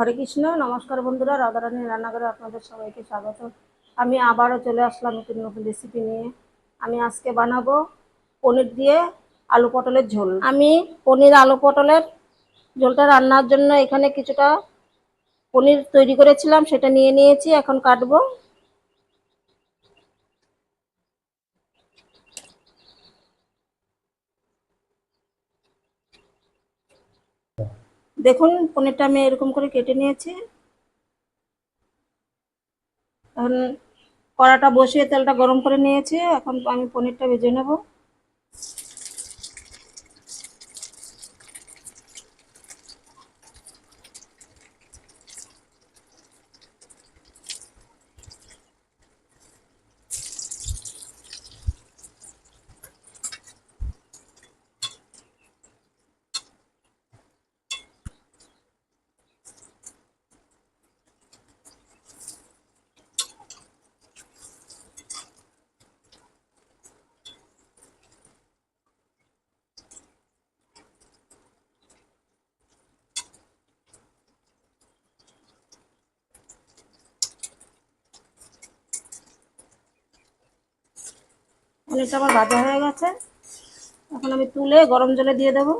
হরে কৃষ্ণ, নমস্কার বন্ধুরা রাধারানী রান্নাঘরে আপনাদের সবাইকে স্বাগত। আমি আবারও চলে আসলাম নতুন নতুন রেসিপি নিয়ে। আমি আজকে বানাবো পনির দিয়ে আলু পটলের ঝোল। আমি পনির, আলু পটলের ঝোলটা রান্নার জন্য এখানে কিছুটা পনির তৈরি করেছিলাম, সেটা নিয়ে নিয়েছি, এখন কাটবো। দেখুন, পনিরটা আমি এরকম করে কেটে নিয়েছি। এখন কড়াটা বসিয়ে তেলটা গরম করে নিয়েছি। এখন আমি পনিরটা ভেজে নেব। পনিরটা আমার ভাজা হয়ে গেছে। এখন আমি তুলে গরম জলে দিয়ে দেবো।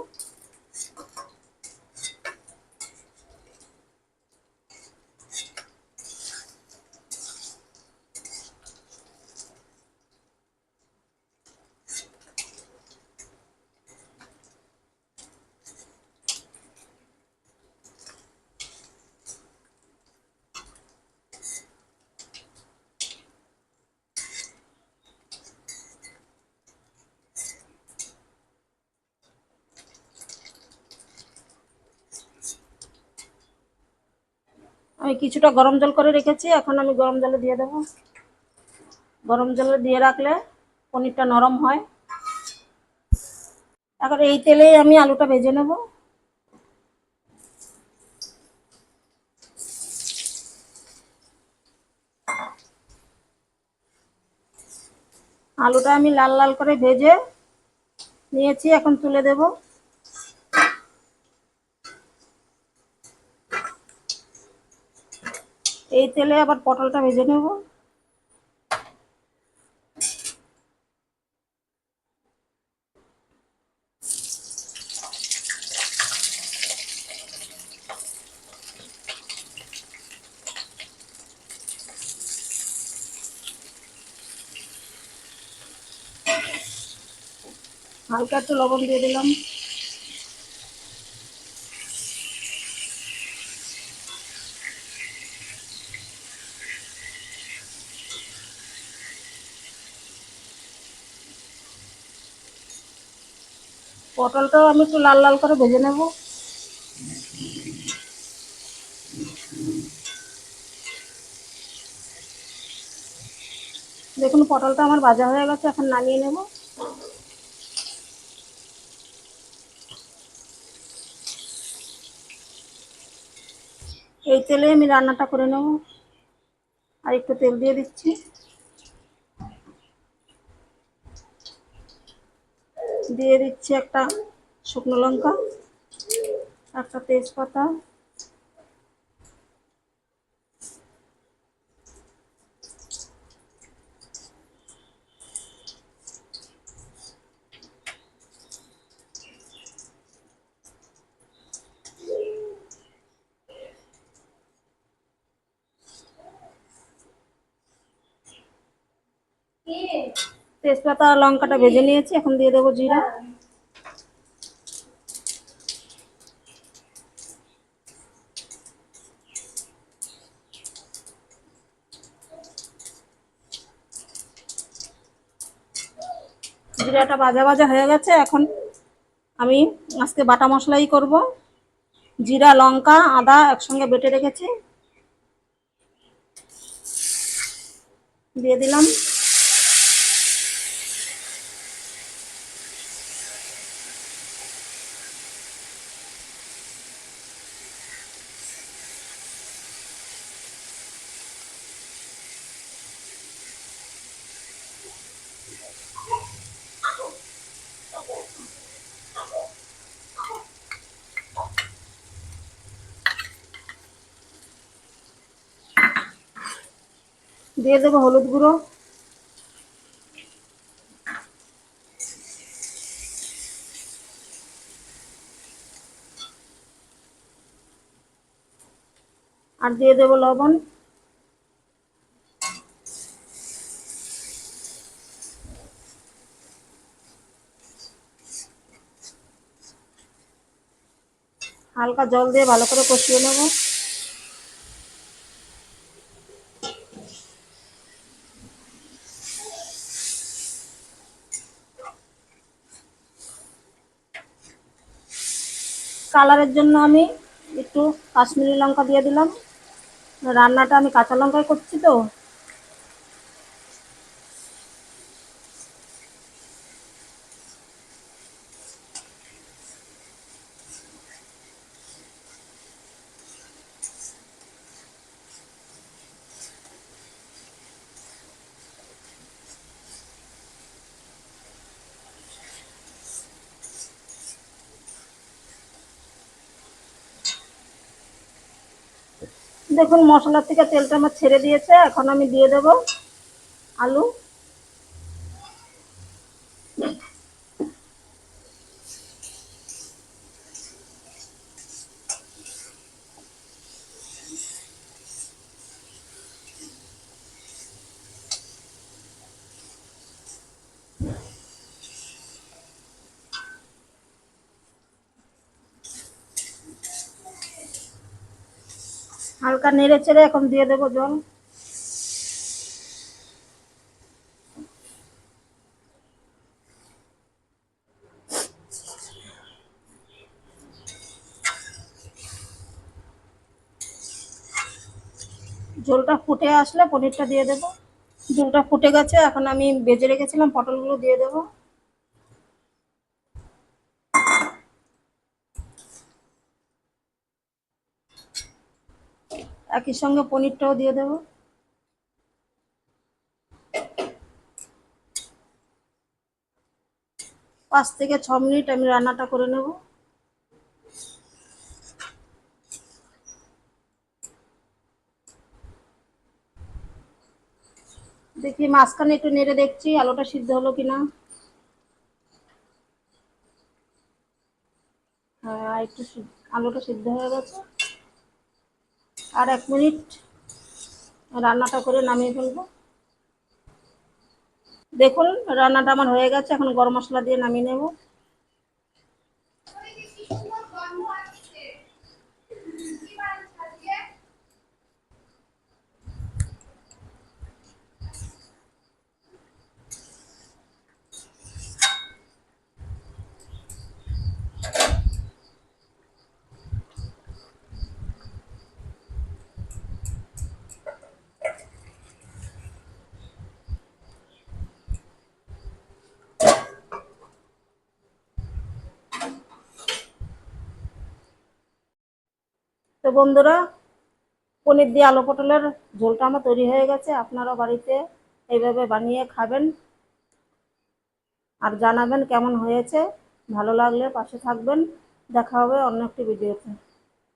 আমি কিছুটা গরম জল করে রেখেছি, এখন আমি গরম জলে দিয়ে দেবো। গরম জলে দিয়ে রাখলে পনিরটা নরম হয়। এখন এই তেলেই আমি আলুটা ভেজে নেব। আলুটা আমি লাল লাল করে ভেজে নিয়েছি, এখন তুলে দেবো। এই তেলে আবার পটলটা ভেজে নেব। হালকা একটু লবণ দিয়ে দিলাম। পটলটাও আমি একটু লাল লাল করে ভেজে নেব। দেখুন, পটলটা আমার ভাজা হয়ে গেছে, এখন নামিয়ে নেব। এই তেলে আমি রান্নাটা করে নেব। আর একটু তেল দিয়ে দিচ্ছি। দিয়ে দিচ্ছি একটা শুকনো লঙ্কা একটা তেজপাতা। তেজপাতা আর লঙ্কাটা ভেজে নিয়েছি, এখন দিয়ে দেবো জিরা। জিরাটা ভাজা ভাজা হয়ে গেছে, এখন আমি আজকে বাটা মশলাই করব। জিরা, লঙ্কা, আদা একসঙ্গে বেটে রেখেছি। দিয়ে দিলাম। দিয়ে দেবো হলুদ গুঁড়ো। আর দিয়ে দেবো লবণ। হালকা জল দিয়ে ভালো করে কষিয়ে নেব। কালারের জন্য আমি একটু কাশ্মীরি লঙ্কা দিয়ে দিলাম। রান্নাটা আমি কাঁচা লঙ্কায় করছি তো। দেখুন মশলার থেকে তেলটা আমার ছেড়ে দিয়েছে এখন আমি দিয়ে দেব আলু। হালকা নেড়ে চেড়ে এখন দিয়ে দেবো জল। ঝোলটা ফুটে আসলে পনিরটা দিয়ে দেবো। ঝোলটা ফুটে গেছে, এখন আমি বেজে রেখেছিলাম, পটলগুলো দিয়ে দেবো। একই সঙ্গে পনিরটাও দিয়ে দেবো। পাঁচ থেকে ছ মিনিট আমি রান্নাটা করে নেব। দেখি মাঝখানে একটু নেড়ে দেখছি, আলুটা সিদ্ধ হলো কিনা। হ্যাঁ একটু আলুটা সিদ্ধ হয়ে গেছে। আর এক মিনিট রান্নাটা করে নামিয়ে ফেলব। দেখুন, রান্নাটা আমার হয়ে গেছে, এখন গরম মশলা দিয়ে নামিয়ে নেব। তো বন্ধুরা, পনির দিয়ে আলু পটলের ঝোলটা আমার তৈরি হয়ে গেছে। আপনারা বাড়িতে এইভাবে বানিয়ে খাবেন আর জানাবেন কেমন হয়েছে। ভালো লাগলে পাশে থাকবেন। দেখা হবে অন্য একটি ভিডিওতে।